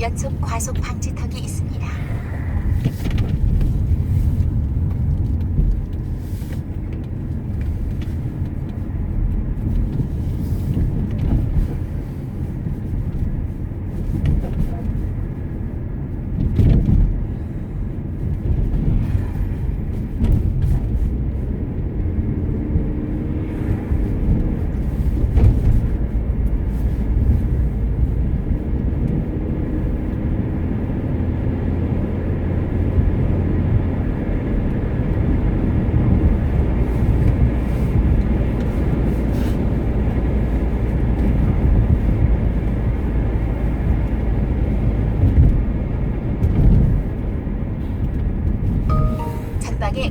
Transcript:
연속 과속 방지턱이 있습니다.